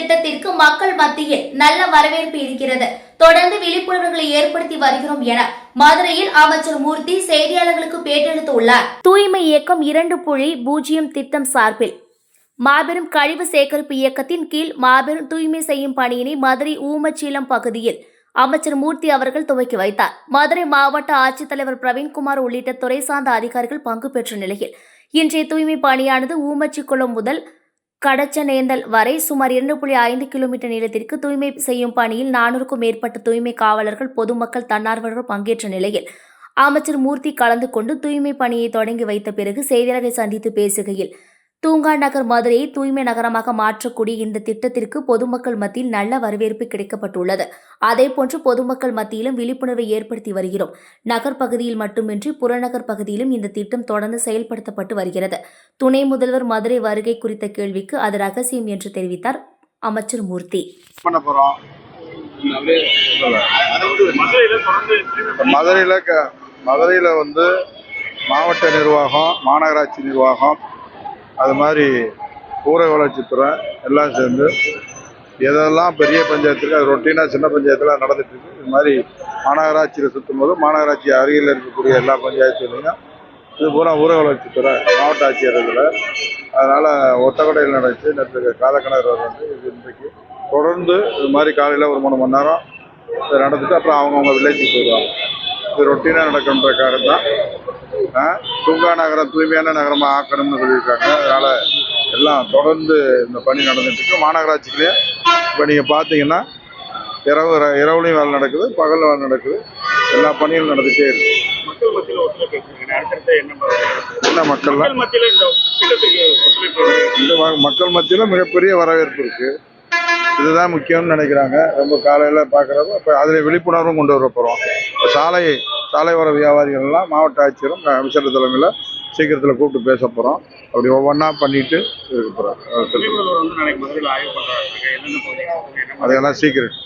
திட்டத்திற்கு மக்கள் மத்தியில் நல்ல வரவேற்பு இருக்கிறது. தொடர்ந்து விழிப்புணர்வுகளை ஏற்படுத்தி வருகிறோம் என மதுரையில் அமைச்சர் மூர்த்தி செய்தியாளர்களுக்கு பேட்டியளித்துள்ளார் தூய்மை இயக்கம் இரண்டு புள்ளி பூஜ்ஜியம் திட்டம் சார்பில் மாபெரும் கழிவு சேகரிப்பு இயக்கத்தின் கீழ் மாபெரும் தூய்மை செய்யும் பணியினை மதுரை ஊமச்சீலம் பகுதியில் அமைச்சர் மூர்த்தி அவர்கள் துவக்கி வைத்தார். மதுரை மாவட்ட ஆட்சித்தலைவர் பிரவீன்குமார் உள்ளிட்ட துறை சார்ந்த அதிகாரிகள் பங்கு பெற்ற நிலையில் இன்றைய தூய்மை பணியானது ஊமச்சிக்குளம் முதல் கடச்சநேந்தல் வரை சுமார் இரண்டு புள்ளி ஐந்து கிலோமீட்டர் நீளத்திற்கு தூய்மை செய்யும் பணியில் நானூறுக்கும் மேற்பட்ட தூய்மை காவலர்கள் பொதுமக்கள் தன்னார்வலர்கள் பங்கேற்ற நிலையில் அமைச்சர் மூர்த்தி கலந்து கொண்டு தூய்மை பணியை தொடங்கி வைத்த பிறகு செய்தியாளரை சந்தித்து பேசுகையில் தூங்கா நகர் மதுரையை தூய்மை நகரமாக மாற்றக்கூடிய இந்த திட்டத்திற்கு பொதுமக்கள் மத்தியில் நல்ல வரவேற்பு கிடைக்கப்பட்டுள்ளது. அதேபோன்று பொதுமக்கள் மத்தியிலும் விழிப்புணர்வை ஏற்படுத்தி வருகிறோம். நகர் பகுதியில் மட்டுமின்றி புறநகர் பகுதியிலும் இந்த திட்டம் தொடர்ந்து செயல்படுத்தப்பட்டு வருகிறது. துணை முதல்வர் மதுரை வருகை குறித்த கேள்விக்கு அது ரகசியம் என்று தெரிவித்தார் அமைச்சர் மூர்த்தி. மதுரையில் மதுரையில் வந்து மாவட்ட நிர்வாகம் மாநகராட்சி நிர்வாகம் அது மாதிரி ஊரக வளர்ச்சித்துறை எல்லாம் சேர்ந்து எதெல்லாம் பெரிய பஞ்சாயத்துக்கு அது ரொட்டீனாக சின்ன பஞ்சாயத்தில் நடந்துட்டு இது மாதிரி மாநகராட்சியில் சுற்றும் போது மாநகராட்சி அருகில் இருக்கக்கூடிய எல்லா பஞ்சாயத்துலையும் இது பூரா ஊரக வளர்ச்சித்துறை மாவட்ட ஆட்சியர் இதில் அதனால் ஒத்தக்கடையில் நடந்துச்சு. நேற்று காலக்கணவர் வந்து இது இன்றைக்கு தொடர்ந்து இது மாதிரி காலையில் ஒரு மூணு மணி நேரம் நடந்துட்டு அப்புறம் அவங்கவுங்க வில்லேஜுக்கு போயிடுவாங்க. இது ரொட்டீனாக நடக்கின்றக்காக தான். ஆ, தூங்கா நகரம் தூய்மையான நகரமாக ஆக்கணும்னு சொல்லியிருக்காங்க. அதனால் எல்லாம் தொடர்ந்து இந்த பணி நடந்துட்டு இருக்கு. மாநகராட்சிக்குள்ளேயே இப்போ நீங்கள் பார்த்தீங்கன்னா இரவு இரவுலையும் வேலை நடக்குது பகலில் வேலை நடக்குது. எல்லா பணியும் நடந்துகிட்டே இருக்கு. மக்கள் மத்தியில் ஒத்துழைப்பு இருக்குங்க அடுத்தடுத்த என்ன மக்கள்லாம் இந்த மக்கள் மத்தியில் மிகப்பெரிய வரவேற்பு இருக்கு. இதுதான் முக்கியம்னு நினைக்கிறாங்க. ரொம்ப காலையில் பார்க்குறப்ப இப்போ அதில் விழிப்புணர்வும் கொண்டு வர போகிறோம் இப்போ சாலை சாலையோர வியாபாரிகள் எல்லாம் மாவட்ட ஆட்சியரும் அமைச்சர் தலைமையில் சீக்கிரத்தில் கூப்பிட்டு பேச போகிறோம் அப்படி ஒவ்வொன்றா பண்ணிட்டு இருக்க போகிறோம் அதையெல்லாம் சீக்கிரம்